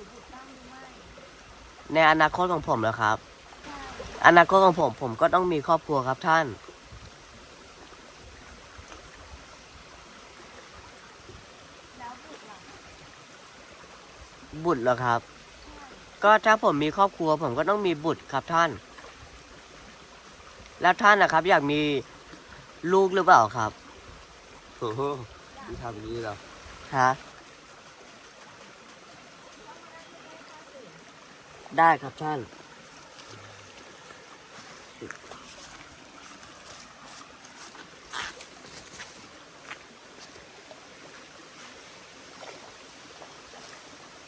รือบุตรบ้างหรือไม่ในอนาคตของผมเหรอครับ ใช่อนาคตของผมผมก็ต้องมีครอบครัวครับท่าน แล้วบุตรล่ะบุตรเหรอครับ ใช่ก็ถ้าผมมีครอบครัว ผมก็ต้องมีบุตรครับท่าน แล้วท่านนะครับ อยากมีลูกหรือเปล่าครับโอ้โหนี่ทำอย่างนี้เหรอฮะ ได้ครับท่าน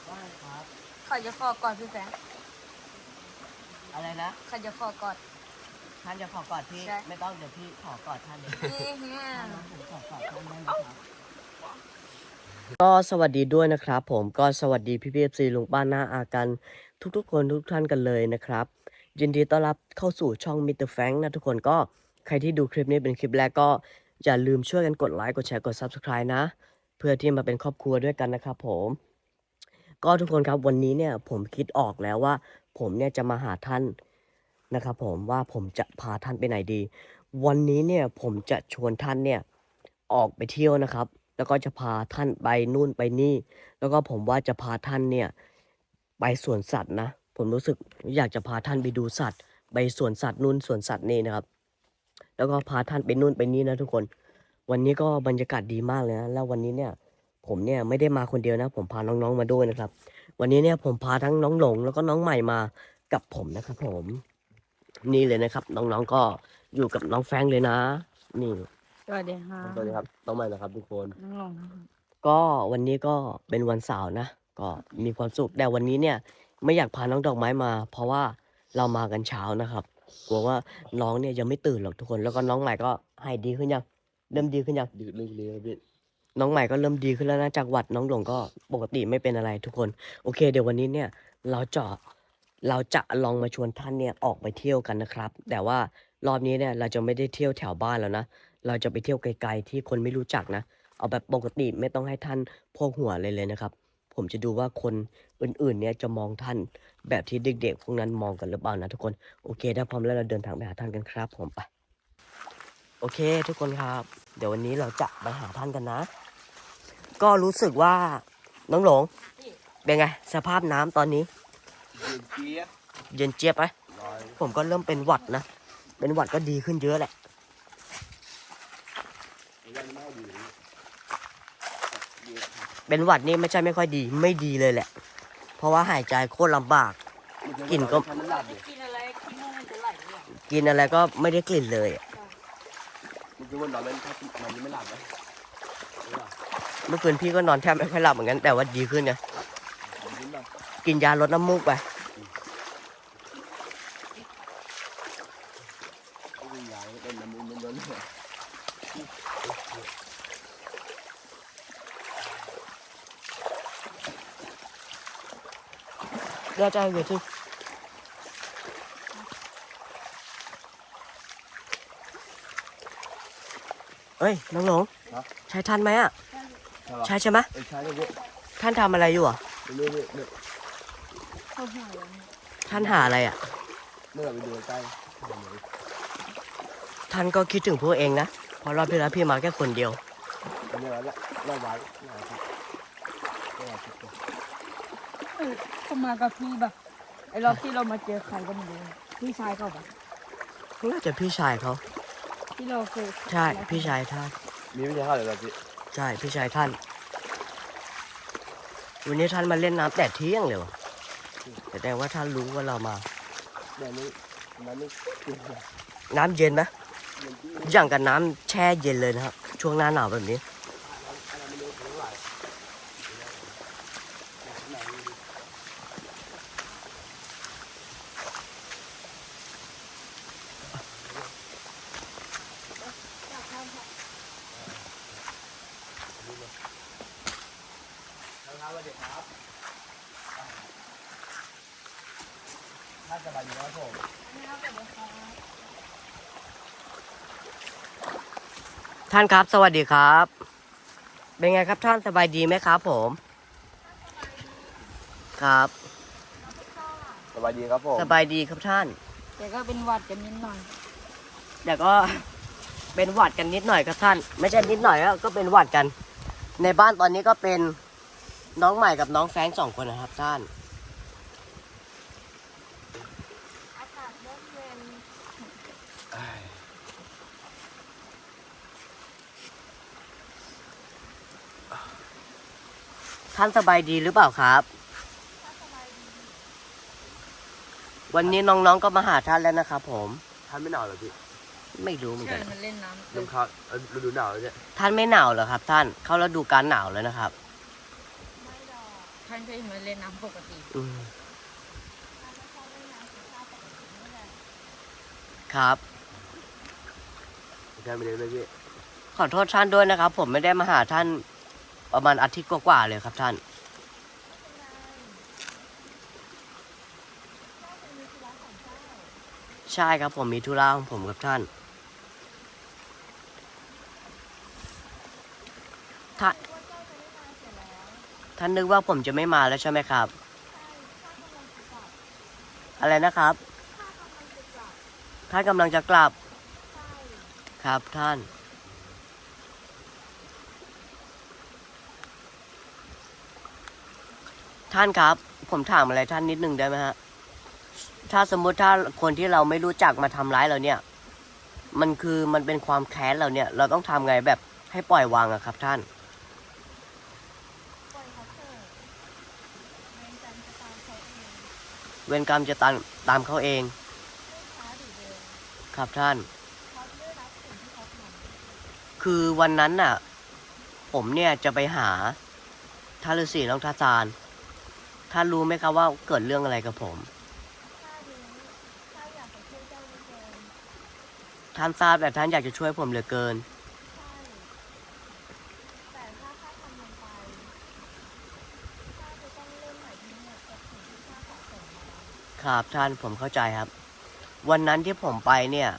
ได้ครับเขาจะขอกอดพี่แฟงอะไรนะเขาจะขอกอด ท่านจะขอกอดพี่ ใช่ ไม่ต้องเดี๋ยวพี่ขอกอดท่านเลยนี่เฮียก็ ก็สวัสดีด้วยนะครับผมก็สวัสดีพี่พีเอฟซีลุงป้าหน้าอากันทุกๆ คนทุกท่านกันเลยนะครับ ยินดีต้อนรับเข้าสู่ช่องมิสเตอร์แฟงนะทุกคนก็ใครที่ดูคลิปนี้เป็นคลิปแรกก็อย่าลืมช่วยกันกดไลค์กดแชร์กด Subscribe นะ เพื่อที่มาเป็นครอบครัวด้วยกันนะครับผมก็ทุกคนครับวันนี้เนี่ยผมคิดออกแล้วว่า ผมเนี่ยจะมาหาท่านนะครับผมว่าผมจะพาท่านไปไหนดี วันนี้เนี่ยผมจะชวนท่านเนี่ยออกไปเที่ยวนะครับ แล้วก็จะพาท่านไปนู่นไปนี่ แล้วก็ผมว่าจะพาท่านเนี่ยไปสวนสัตว์นะ ผมรู้สึกอยากจะพาท่านไปดูสัตว์ ไปสวนสัตว์นู่นสวนสัตว์นี่นะครับ แล้วก็พาท่านไปนู่นไปนี่นะทุกคน วันนี้ก็บรรยากาศดีมากเลยนะ แล้ววันนี้เนี่ยผมเนี่ยไม่ได้มาคนเดียวนะ ผมพาน้องๆมาด้วยนะครับ วันนี้เนี่ยผมพาทั้งน้องหลงแล้วก็น้องใหม่มากับผมนะครับผม นี่เลยนะครับ น้องๆก็อยู่กับน้องแฟงเลยนะ นี่ วัสดีค่ะสวัสดีครับต้องใหม่นะครับทุกคนน้องหลงก็วันนี้ก็เป็นวันเสาร์นะ ก็มีความสุขแต่วันนี้เนี่ย ไม่อยากพาน้องดอกไม้มา เพราะว่าเรามากันเช้านะครับกลัวว่าน้องเนี่ยยังไม่ตื่นหรอกทุกคน แล้วก็น้องใหม่ก็หายดีขึ้นยังเริ่มดีขึ้นยังดื้อลึกเลยพี่น้องใหม่ก็เริ่มดีขึ้นแล้วนะจากหวัดน้องหลงก็ปกติไม่เป็นอะไรทุกคน โอเค เดี๋ยววันนี้เนี่ย เราจะเราจะลองมาชวนท่านเนี่ยออกไปเที่ยวกันนะครับ แต่ว่ารอบนี้เนี่ยเราจะไม่ได้เที่ยวแถวบ้านแล้วนะ เราจะไปเที่ยวไกลๆที่คนไม่รู้จักนะ เอาแบบปกติไม่ต้องให้ท่านโพกหัวเลยเลยนะครับ ผมจะดูว่าคนอื่นๆเนี่ยจะมองท่านแบบที่เด็กๆพวกนั้นมองกันหรือเปล่านะทุกคน โอเคถ้าพร้อมแล้วเราเดินทางไปหาท่านกันครับ ผมไป โอเค ทุกคนครับ เดี๋ยววันนี้เราจะไปหาท่านกันนะ ก็รู้สึกว่าน้องหลงเป็นไงสภาพน้ำตอนนี้ เย็นเจี๊ยบเย็นเจี๊ยบไหมลอยผมก็เริ่มเป็นหวัดนะ เป็นหวัดก็ดีขึ้นเยอะแหละ ยังไม่ดี เย็นครับเป็นหวัดนี่ไม่ใช่ไม่ค่อยดีไม่ดีเลยแหละ เพราะว่าหายใจโคตรลำบาก กลิ่นก็ทำมันหลับเลยกินอะไรขี้มูกมันจะไหลเนี่ย กินอะไรก็ไม่ได้กลิ่นเลยอะมันคือวันนอนมันถ้ามันยังไม่หลับนะไม่หลับเมื่อคืนพี่ก็นอนแทบไม่ค่อยหลับเหมือนกันแต่ว่าดีขึ้นนะผมยิ้มแบบกินยาลดน้ำมูกไป ไม่มียาเล่นน้ำมันล้นๆ เดี๋ยวใจเย็นสิเอ้ยน้องหลงครับใช้ท่านไหมอะ ใช่ใช่ใช่ไหมไอ้ชายเนี่ยท่านทำอะไรอยู่อะ เรื่อยๆเรื่อยเขาหัวเลยท่านหาอะไรอะๆเมื่อไปดูใกล้ๆทำเลยท่านก็คิดถึงพวกเองนะเพราะรอบที่แล้วพี่มาแค่คนเดียวอันนี้ละละไว้หลายทีหลายที เขามากับพี่แบบไอ้รอบที่เรามาเจอใครก็ไม่รู้พี่ชายเขาปะน่าจะพี่ชายเขาที่เราเคยใช่พี่ชายท่านมีวิญญาณเข้าเลยเหรอพี่ใช่พี่ชายท่าน วันนี้ท่านมาเล่นน้ำแต่เที่ยงเลยวะแสดงว่าท่านรู้ว่าเรามาแบบนี้นั้นนี่กินแบบน้ำเย็นไหมเย็นที่อย่างกับน้ำแช่เย็นเลยนะครับช่วงหน้าหนาวแบบนี้ อะไรไม่รู้เท่าไหร่ ครับสวัสดีครับท่านสบายดีครับผม ท่านครับสวัสดีครับ เป็นไงครับท่านสบายดีไหมครับ ผมคครับ สบายดีครับผมสบายดีครับท่าน แต่ก็เป็นหวัดกันนิดหน่อย แต่ก็เป็นหวัดกันนิดหน่อยครับท่าน ไม่ใช่นิดหน่อยแล้วก็เป็นหวัดกัน ในบ้านตอนนี้ก็เป็นน้องใหม่กับน้องแฟรงค์สองคนนะครับท่าน อากาศเริ่มเย็น ท่านสบายดีหรือเปล่าครับ วันนี้น้องๆก็มาหาท่านแล้วนะครับผม ท่านไม่หนาวเหรอพี่ไม่รู้เหมือนใช่ กัน มันเล่นน้ำน้ำค้างเอ่อฤดูหนาวแล้วเนี่ยท่านไม่หนาวเหรอครับ ท่านเข้าฤดูกาลหนาวแล้วนะครับไม่ดอกท่านก็ยังมาเล่นน้ำปกติอืมครับ ท่านไม่ได้เลยพี่ขอโทษท่านด้วยนะครับ ผมไม่ได้มาหาท่าน ประมาณอาทิตย์กว่าๆเลยครับท่านใช่ครับผมมีธุระของผมกับท่านท่านท่านนึกว่าผมจะไม่มาแล้วใช่ไหมครับ อะไรนะครับท่านกำลังจะกลับครับท่าน ท่านครับ ผมถามอะไรท่านนิดนึงได้ไหมฮะ ถ้าสมมุติถ้าคนที่เราไม่รู้จักมาทำร้ายเราเนี่ย มันคือมันเป็นความแค้นเราเนี่ย เราต้องทำไงแบบให้ปล่อยวางอะครับ ท่านเวรกรรมจะตามตามเขาเอง ครับท่าน คือวันนั้นน่ะ ผมเนี่ยจะไปหาทานฤาษีน้องทาซาน ท่านรู้ไหมครับว่าเกิดเรื่องอะไรกับผม ท่านทราบแต่ท่านอยากจะช่วยผมเหลือเกิน ครับท่านผมเข้าใจครับ วันนั้นที่ผมไปเนี่ย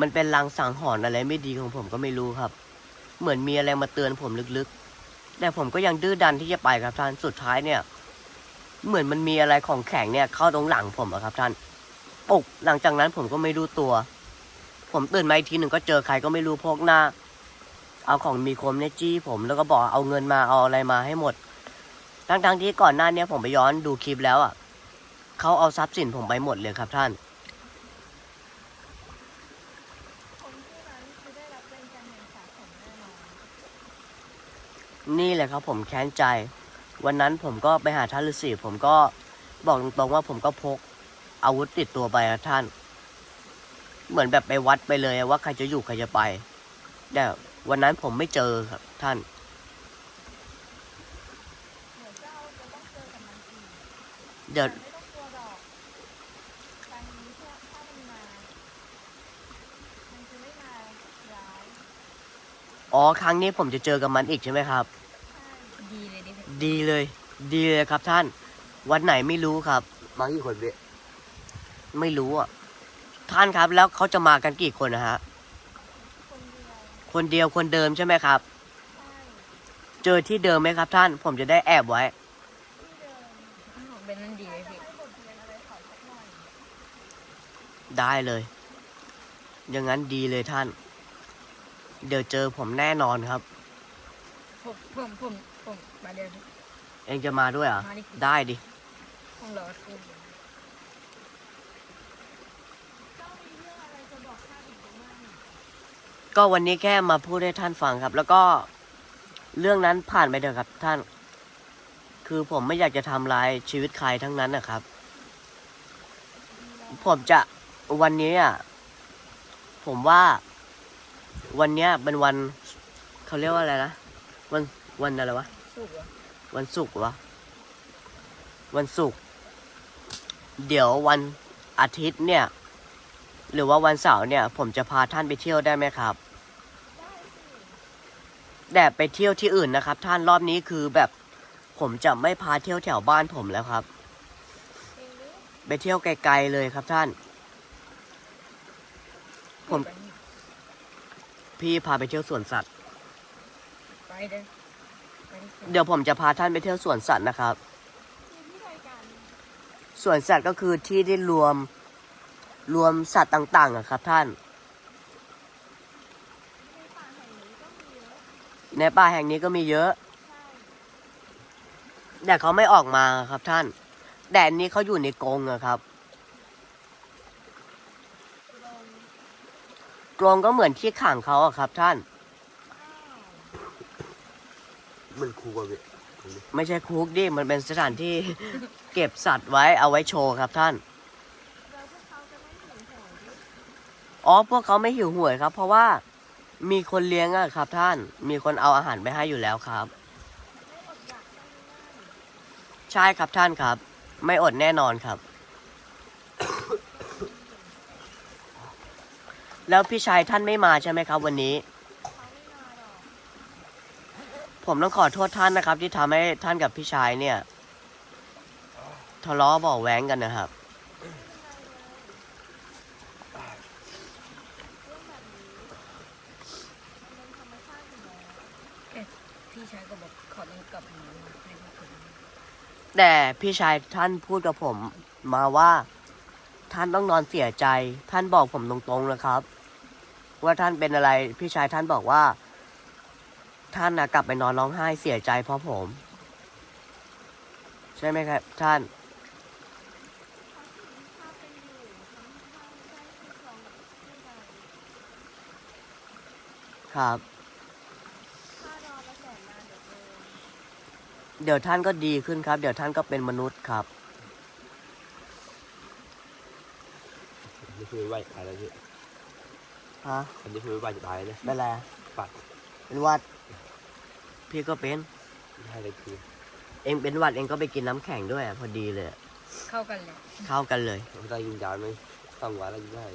มันเป็นลางสังหรณ์อะไรไม่ดีของผมก็ไม่รู้ครับ เหมือนมีอะไรมาเตือนผมลึกๆแต่ผมก็ยังดื้อดันที่จะไปครับท่าน สุดท้ายเนี่ย เหมือนมันมีอะไรของแข็งเนี่ยเข้าตรงหลังผมอะครับท่านปุกหลังจากนั้นผมก็ไม่รู้ตัว ผมตื่นมาอีกทีหนึ่งก็เจอใครก็ไม่รู้พกหน้า เอาของมีคมเนี่ยจี้ผมแล้วก็บอกเอาเงินมาเอาอะไรมาให้หมด ทั้งๆที่ก่อนหน้าเนี้ผมไปย้อนดูคลิปแล้วอะเขาเอาทรัพย์สินผมไปหมดเลยครับท่านนี่แหละครับผมแค้นใจ วันนั้นผมก็ไปหาท่านฤาษีผมก็บอกตรงๆว่าผมก็พกอาวุธติดตัวไปครับท่าน เหมือนแบบไปวัดไปเลยว่าใครจะอยู่ใครจะไปแต่วันนั้นผมไม่เจอครับท่าน เดี๋ยวอ๋อ ครั้งนี้ผมจะเจอกับมันอีกใช่ไหมครับดีเลย ดิดีเลย ดีเลยครับท่าน วันไหนไม่รู้ครับ มากี่คนพี่ไม่รู้อะ ท่านครับแล้วเขาจะมากันกี่คนนะฮะ คนเดียวคนเดิมใช่ไหมครับ เจอที่เดิมไหมครับ ท่าน ผมจะได้แอบไว้ เป็นนั่นดีเลยพี่ได้เลย อย่างนั้นดีเลยท่าน เดี๋ยวเจอผมแน่นอนครับ ผมผมผมผมมาเดี๋ยว เองจะมาด้วยเหรอะมาดิ ได้ดิผมรอคืนก็วันนี้แค่มาพูดให้ท่านฟังครับ แล้วก็เรื่องนั้นผ่านไปเถอะครับท่าน คือผมไม่อยากจะทำลายชีวิตใครทั้งนั้นนะครับ ผมจะวันนี้อะผมว่าวันเนี้ยเป็นวันเขาเรียกว่าอะไรนะวันวันอะไรวะ สุกเหรอ วันศุกร์วะ วันศุกร์ เดี๋ยววันอาทิตย์เนี่ย หรือว่าวันเสาร์เนี่ย ผมจะพาท่านไปเที่ยวได้ไหมครับ แต่ไปเที่ยวที่อื่นนะครับ ท่านรอบนี้คือแบบผมจะไม่พาเที่ยวแถวบ้านผมแล้วครับ ไปเที่ยวไกลๆเลยครับท่าน ผมไปพี่พาไปเที่ยวสวนสัตว์ ไปเด้อไปดิ เดี๋ยวผมจะพาท่านไปเที่ยวสวนสัตว์นะครับพสวนสัตว์ก็คือที่ที่รวมรวมสัตว์ต่างๆอะครับท่าน ในป่าแห่งนี้ก็มีเยอะ แต่เขาไม่ออกมาครับท่าน แต่อันนี้เขาอยู่ในกรงอะครับ กรงก็เหมือนที่ขังเขาอะครับท่าน มันคูกว่าเว้ยไม่ใช่คุกดิ มันเป็นสถานที่ เก็บสัตว์ไว้เอาไว้โชว์ครับท่าน อ๋อ พวกเขาไม่หิวโหวยครับ เพราะว่ามีคนเลี้ยงอะครับท่าน มีคนเอาอาหารไปให้อยู่แล้วครับ ใช่ครับท่านครับ ไม่อดแน่นอนครับ แล้วพี่ชายท่านไม่มาใช่ไหมครับวันนี้ ผมต้องขอโทษท่านนะครับ ที่ทำให้ท่านกับพี่ชายเนี่ยทะเลาะเบอกแว้งกันนะครับพี่ชายก็บอกขอเองกลับมาให้มาถึงแต่พี่ชายท่านพูดกับผมมาว่า ท่านต้องนอนเสียใจ ท่านบอกผมตรงๆนะครับ ว่าท่านเป็นอะไรพี่ชายท่านบอกว่า ท่านนะกลับไปนอนร้องไห้เสียใจเพราะผม ใช่ไหมครับ ท่าน ครับ เดี๋ยวท่านก็ดีขึ้นครับ เดี๋ยวท่านก็เป็นมนุษย์ครับนี่คือไหวตายแล้วพี่ฮะอันนี้คือไหวจะตายเลยเป็นไรปัดเป็นหวัด พี่ก็เป็นไม่ให้เลยคือเองเป็นหวัดเองก็ไปกินน้ำแข็งด้วยอะพอดีเลยอะเข้ากันเลย เข้ากันเลยไม่ได้กินยาไหมต้องหวานแล้วกินได้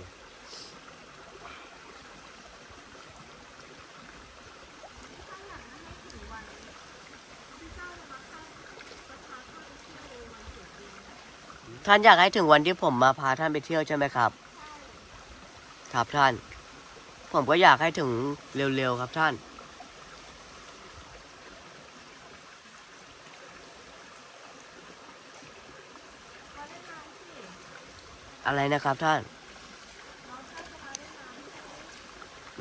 ท่านอยากให้ถึงวันที่ผมมาพาท่านไปเที่ยวใช่ไหมครับ ครับท่าน ผมก็อยากให้ถึงเร็วๆครับท่าน อะไรนะครับท่าน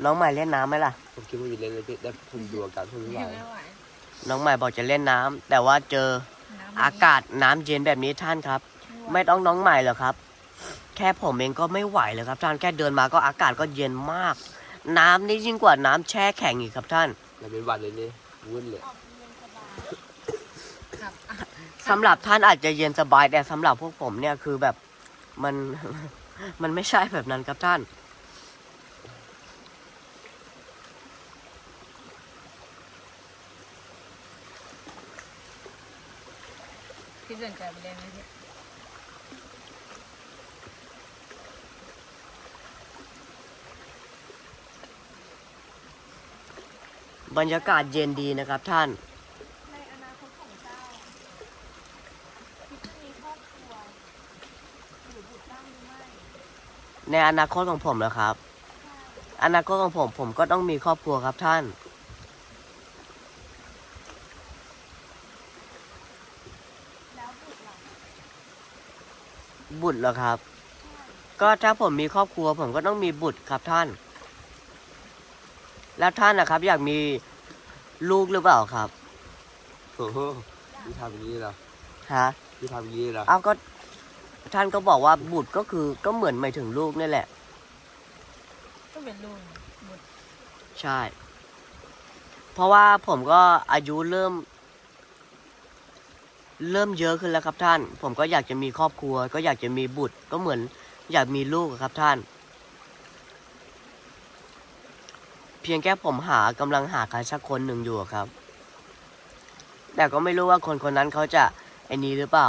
น้องใหม่เล่นน้ำไหมล่ะ ผมคิดว่าจะเล่นเลยพี่แต่ผมดูอาการผมไม่ไหวไม่ไหวน้องใหม่บอกจะเล่นน้ำแต่ว่าเจอน้ำอากาศน้ำเย็นแบบนี้ท่านครับ ไม่ต้องน้องใหม่หรอกครับ แค่ผมเองก็ไม่ไหวเลยครับท่านแค่เดินมาก็อากาศก็เย็นมาก น้ำนี่ยิ่งกว่าน้ำแช่แข็งอีกครับท่านแล้วเป็นหวัดเลยนี่วุ่นเลยครับอะสำหรับท่านอาจจะเย็นสบายแต่สำหรับพวกผมเนี่ยคือแบบ มันมันไม่ใช่แบบนั้นครับท่าน พี่สนใจไปเล่นไหมพี่บรรยากาศเย็นดีนะครับท่านในอนาคตของเจ้าคิดจะมีครอบครัวหรือบุตรบ้างหรือไม่ ในอนาคตของผมเหรอครับใช่อนาคตของผมผมก็ต้องมีครอบครัวครับท่าน แล้วบุตรล่ะบุตรเหรอครับใช่ก็ถ้าผมมีครอบครัว ผมก็ต้องมีบุตรครับท่าน แล้วท่านนะครับ อยากมีลูกหรือเปล่าครับ โอ้โหพี่ทำอย่างนี้เหรอฮะพี่ทำอย่างนี้เหรอ เอาก็ ท่านก็บอกว่าบุตรก็คือก็เหมือนหมายถึงลูกนี่แหละ ก็เป็นลูกบุตรใช่ เพราะว่าผมก็อายุเริ่ม เริ่มเยอะขึ้นแล้วครับท่าน ผมก็อยากจะมีครอบครัว ก็อยากจะมีบุตร ก็เหมือน อยากมีลูกอะครับท่าน เพียงแค่ผมหากำลังหาใครสักคนหนึ่งอยู่อะครับ แต่ก็ไม่รู้ว่าคนคนนั้นเขาจะไอ้นี้หรือเปล่า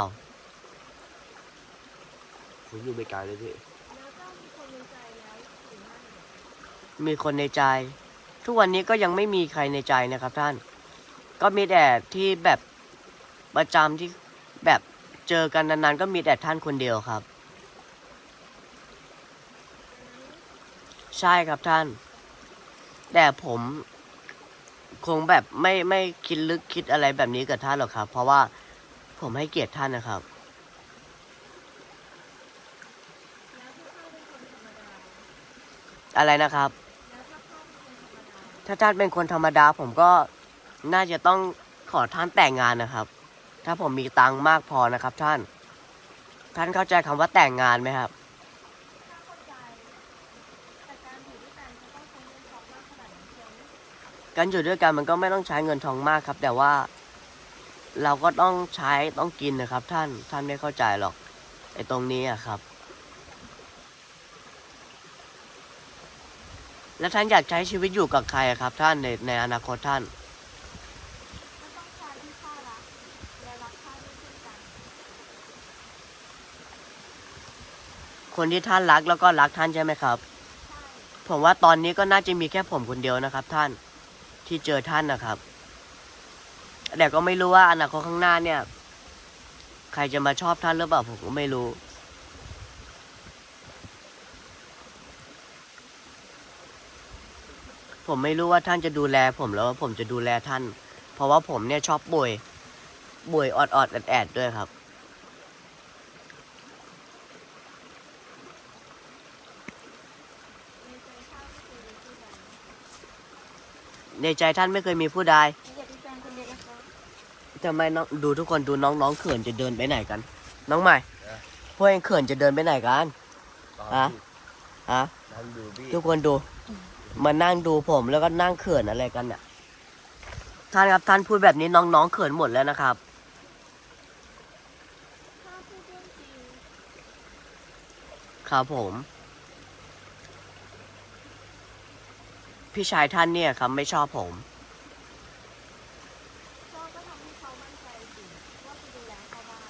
ผมอยู่ไม่ไกลเลยพี่ แล้วเจ้ามีคนในใจแล้วหรือไม่มีคนในใจ ทุกวันนี้ก็ยังไม่มีใครในใจนะครับท่าน ก็มีแต่ที่แบบประจำที่แบบเจอกันนานๆ ก็มีแต่ท่านคนเดียวครับ ใช่ครับท่าน แต่ผมคงแบบไม่ไม่คิดลึกคิดอะไรแบบนี้กับท่านหรอกครับ เพราะว่าผมให้เกียรติท่านนะครับ อะไรนะครับ ถ้าท่านเป็นคนธรรมดาผมก็น่าจะต้องขอท่านแต่งงานนะครับ ถ้าผมมีตังค์มากพอนะครับ ท่าน ท่านเข้าใจคำว่าแต่งงานไหมครับการจดนั้นเชียวนี่การอยู่ด้วยกันมันก็ไม่ต้องใช้เงินทองมากครับ แต่ว่า เราก็ต้องใช้ต้องกินนะครับ ท่าน ท่านไม่เข้าใจหรอกไอ้ตรงนี้อะครับ แล้วท่านอยากใช้ชีวิตอยู่กับใครอะครับ ท่านในในอนาคตท่านมันต้องใช้ที่ข้ารักและรักข้าด้วยเช่นกันคนที่ท่านรักแล้วก็รักท่านใช่ไหมครับ ใช่ผมว่าตอนนี้ก็น่าจะมีแค่ผมคนเดียวนะครับ ท่านที่เจอท่านนะครับแต่ก็ไม่รู้ว่าอนาคตข้างหน้าเนี่ย ใครจะมาชอบท่านหรือเปล่าผมก็ไม่รู้ ผมไม่รู้ว่าท่านจะดูแล ผมแล้วว่าผมจะดูแลท่าน เพราะว่าผมเนี่ยชอบบ่วยบ่วยออดออดแอดแอดด้วยครับในใจข้าไม่เคยรู้ที่ใดในใจท่านไม่เคยมีผู้ใดมีแต่พี่แฟนคนเดียวนะครับทำไมน้องดูทุกคนดูน้องน้องเขินจะเดินไปไหนกัน น้องใหม่พวกเองเขินจะเดินไปไหนกันตอนฮะฮะ นั่งดูพี่ ทุกคนดู มานั่งดูผมแล้วก็นั่งเขินอะไรกันเนี่ยท่านครับท่านพูดแบบนี้น้องๆเขินหมดแล้วนะครับข้าพูดเรื่องจริงครับผม พี่ชายท่านเนี่ยครับไม่ชอบผม พ่อก็ทำให้เขามั่นใจสิว่าจะดูแลเขาบ้าง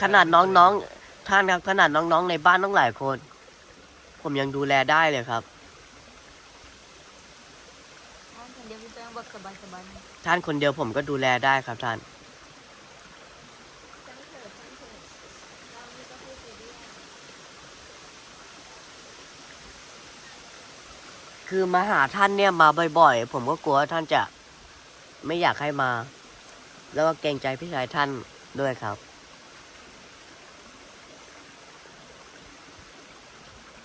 ขนาดน้องๆท่านครับขนาดน้องๆในบ้านต้องหลายคน ผมยังดูแลได้เลยครับ ท่านคนเดียวพี่แป้งบอกสบายสบายท่านคนเดียวผมก็ดูแลได้ครับท่าน จังเถิดจังเถิดเรานี่ก็พูดไปเรื่อยคือมาหาท่านเนี่ยมาบ่อยๆ ผมก็กลัวว่าท่านจะไม่อยากให้มา แล้วก็เกรงใจพี่ชายท่านด้วยครับ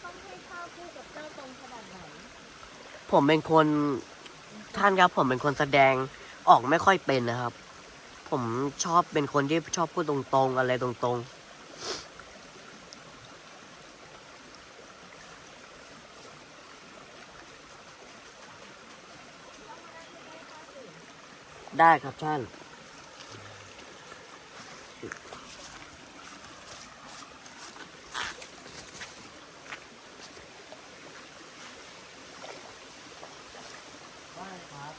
ต้องให้ข้าพูดกับเจ้าตรงขนาดไหน ผมเป็นคนท่านครับผมเป็นคนแสดงออกไม่ค่อยเป็นนะครับ ผมชอบเป็นคนที่ชอบพูดตรงๆ อะไรตรงๆได้ครับท่าน ได้ครับ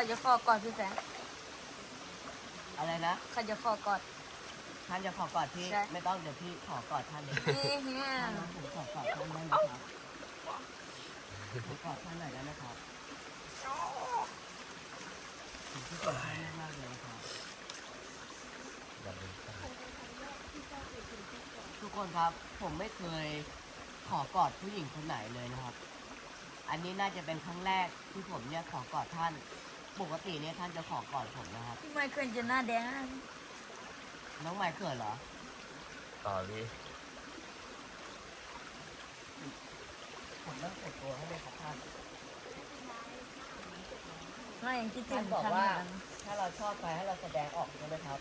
เขาจะขอกอดพี่แป้งอะไรนะเขาจะขอกอด ท่านจะขอกอดพี่ ใช่ ไม่ต้องเดี๋ยวพี่ขอกอดท่านเลยนี่เฮียท่านนะผมขอกอดท่านได้ไหมครับผมกอดท่านหน่อยได้ไหมครับผมที่กอดท่านมากๆเลยครับทุกคนครับผมไม่เคยขอกอดผู้หญิงคนไหนเลยนะครับ อันนี้น่าจะเป็นครั้งแรกที่ผมเนี่ยขอกอดท่าน ปกติเนี่ยท่านจะขอกอดผมนะครับพี่ไมเคิลจะหน้าแดงอะน้องไมค์เกิดเหรอ ต่อพี่ผมเริ่มเสร็จตัวให้เลยครับท่านไม่ยังคิดถึท่านงบอกท่านว่าเหมือนกันถ้าเราชอบใครให้เราแสดงออกใช่ไหมครับ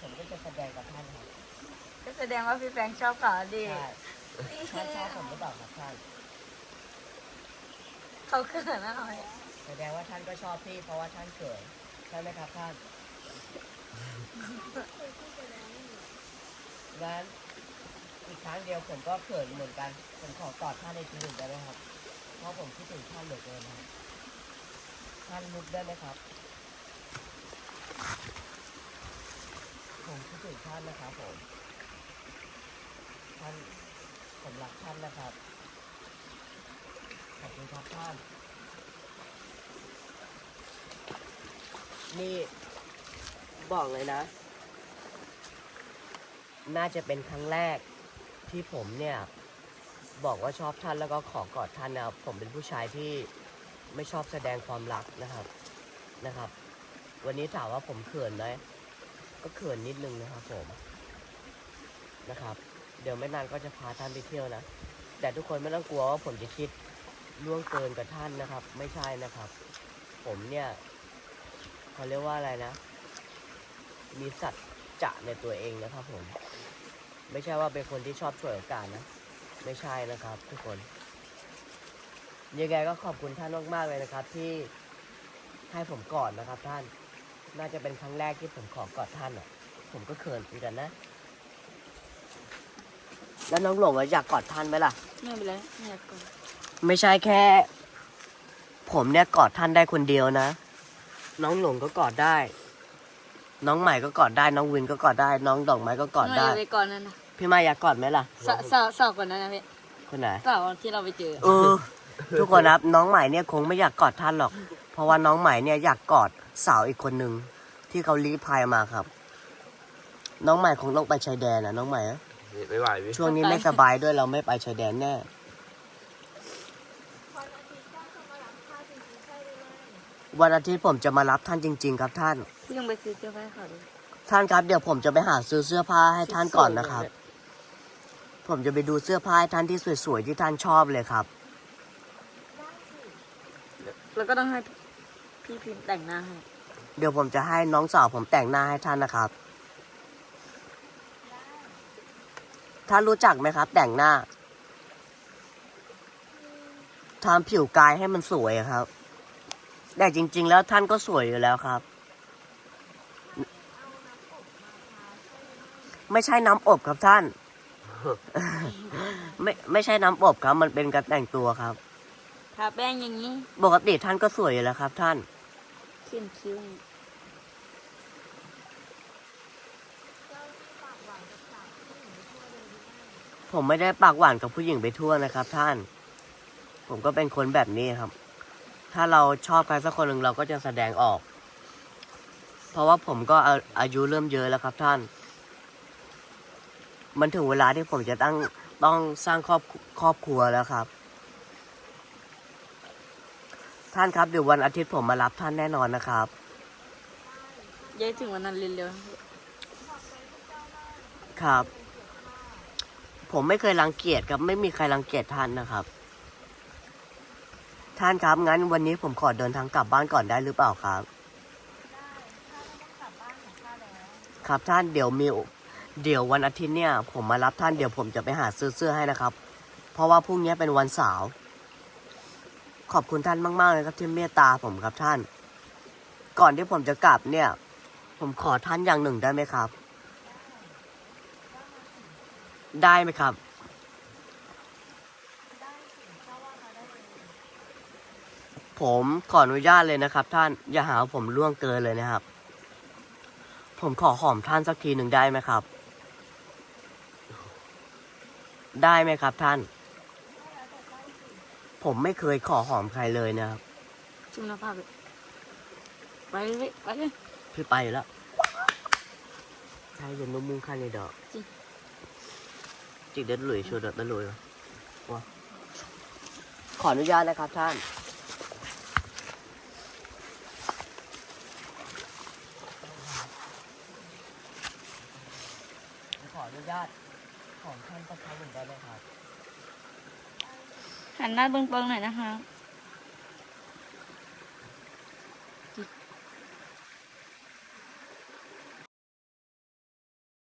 ผมก็จะแสดงกับท่านครับก็แสดงว่าพี่แป้งชอบเขาดิใช่ท่านชอบผมหรือเปล่าครับท่านเขาเขินนะหน่อย แสดงว่าท่านก็ชอบพี่เพราะว่าท่านเขินใช่ไหมครับท่านงั้นอีกครั้งเดียวผมก็เขินเหมือนกัน ผมขอกอดท่านในทีหนึ่งได้ไหมครับ เพราะผมคิดถึงท่านเหลือเกินนะครับท่านลุกได้ไหมครับ ผมคิดถึงท่านนะครับผม ท่านผมรักท่านนะครับ ขอบคุณครับท่าน นี่ บอกเลยนะ น่าจะเป็นครั้งแรกที่ผมเนี่ย บอกว่าชอบท่านแล้วก็ขอกอดท่านนะครับ ผมเป็นผู้ชายที่ไม่ชอบแสดงความรักนะครับนะครับ วันนี้ถามว่าผมเขินไหมก็เขินนิดนึงนะครับผมนะครับ เดี๋ยวไม่นานก็จะพาท่านไปเที่ยวนะ แต่ทุกคนไม่ต้องกลัวว่าผมจะคิดล่วงเกินกับท่านนะครับ ไม่ใช่นะครับ ผมเนี่ย เขาเรียกว่าอะไรนะ มีสัจจะในตัวเองนะครับผม ไม่ใช่ว่าเป็นคนที่ชอบฉวยโอกาสนะ ไม่ใช่นะครับ ทุกคน ยังไงก็ขอบคุณท่านมากๆเลยนะครับ ที่ให้ผมกอดนะครับ ท่าน น่าจะเป็นครั้งแรกที่ผมขอกอดท่านอะ ผมก็เขินเหมือนกันนะ แล้วน้องหลงอะอยากกอดท่านไหมล่ะ ไม่เป็นไรไม่อยากกอดไม่ใช่แค่ ผมเนี่ยกอดท่านได้คนเดียวนะ น้องหลงก็กอดได้ น้องใหม่ก็กอดได้ น้องวินก็กอดได้ น้องดอกไม้ก็กอดได้ไม่ไปก่อนนั่นนะพี่มาอยากกอดไหมล่ะ สาวสาวสาวก่อนนั้นนะพี่คนไหน สาวที่เราไปเจอเออ ทุกคนครับน้องใหม่เนี่ยคงไม่อยากกอดท่านหรอก เพราะว่าน้องใหม่เนี่ยอยากกอดสาวอีกคนหนึ่งที่เขาลี้ภัยมาครับ น้องใหม่คงต้องไปชายแดนนะน้องใหม่อะไม่ไหวพี่ช่วงนี้ไม่สบายด้วยเราไม่ไปชายแดนแน่วันอาทิตย์ก็จะมารับข้าวจริงๆใช่หรือไม่ วันอาทิตย์ผมจะมารับท่านจริง ๆ ครับท่าน พี่ต้องไปซื้อเสื้อผ้าให้เขาด้วยท่านครับเดี๋ยวผมจะไปหาซื้อเสื้อผ้าให้ท่านก่อนนะครับ ผมจะไปดูเสื้อผ้าให้ท่านที่สวยๆที่ท่านชอบเลยครับ แล้วก็ต้องให้พี่พิมพ์แต่งหน้าให้ เดี๋ยวผมจะให้น้องสาวผมแต่งหน้าให้ท่านนะครับ ท่านรู้จักไหมครับ แต่งหน้าทำผิวกายให้มันสวยครับ แต่จริง ๆ แล้วท่านก็สวยอยู่แล้วครับ ไม่ใช่น้ำอบครับท่าน ไม่ไม่ใช่น้ำอบครับ มันเป็นการแต่งตัวครับทาแป้งอย่างนี้ปกติท่านก็สวยอยู่แล้วครับ ท่านเขียนคิ้วผมไม่ได้ปากหวานกับผู้หญิงไปทั่วนะครับ ท่าน ผมก็เป็นคนแบบนี้ครับ ถ้าเราชอบใครสักคนหนึ่งเราก็จะแสดงออก เพราะว่าผมก็อาอายุเริ่มเยอะแล้วครับท่าน มันถึงเวลาที่ผมจะตั้งต้องสร้างครอบครอบครัวแล้วครับ ท่านครับเดี๋ยววันอาทิตย์ผมมารับท่านแน่นอนนะครับย้ายถึงวันนั้นเร็วครับ ผมไม่เคยรังเกียจครับไม่มีใครรังเกียจท่านนะครับ ท่านครับงั้นวันนี้ผมขอเดินทางกลับบ้านก่อนได้หรือเปล่าครับ ครับท่านเดี๋ยวมีเดี๋ยววันอาทิตย์เนี่ย ผมมารับท่านเดี๋ยวผมจะไปหาซื้อเสื้อให้นะครับ เพราะว่าพรุ่งนี้เป็นวันเสาร์ขอบคุณท่านมากๆเลยครับที่เมตตาผมครับท่าน ก่อนที่ผมจะกลับเนี่ย ผมขอท่านอย่างหนึ่งได้ไหมครับ ได้ไหมครับ ผมขออนุญาตเลยนะครับ ท่านอย่าหาว่าผมล่วงเกินเลยนะครับ ผมขอหอมท่านสักทีหนึ่งได้ไหมครับ ได้ไหมครับท่าน ผมไม่เคยขอหอมใครเลยนะครับๆจุ่มน้ำผ้าไปไปเลยไปเลยพี่ไปอยู่แล้วใช่ยันนุ่มมุ่งขั้นเลยดอกจริงจิกเด็ดหลุยชัวร์เด็ดหลุยวะวะขออนุญาตนะครับท่าน ขออนุญาตของ ท่านสักครั้งหนึ่งได้ไหมครับหันหน้าเบิ้งๆหน่อยนะคะ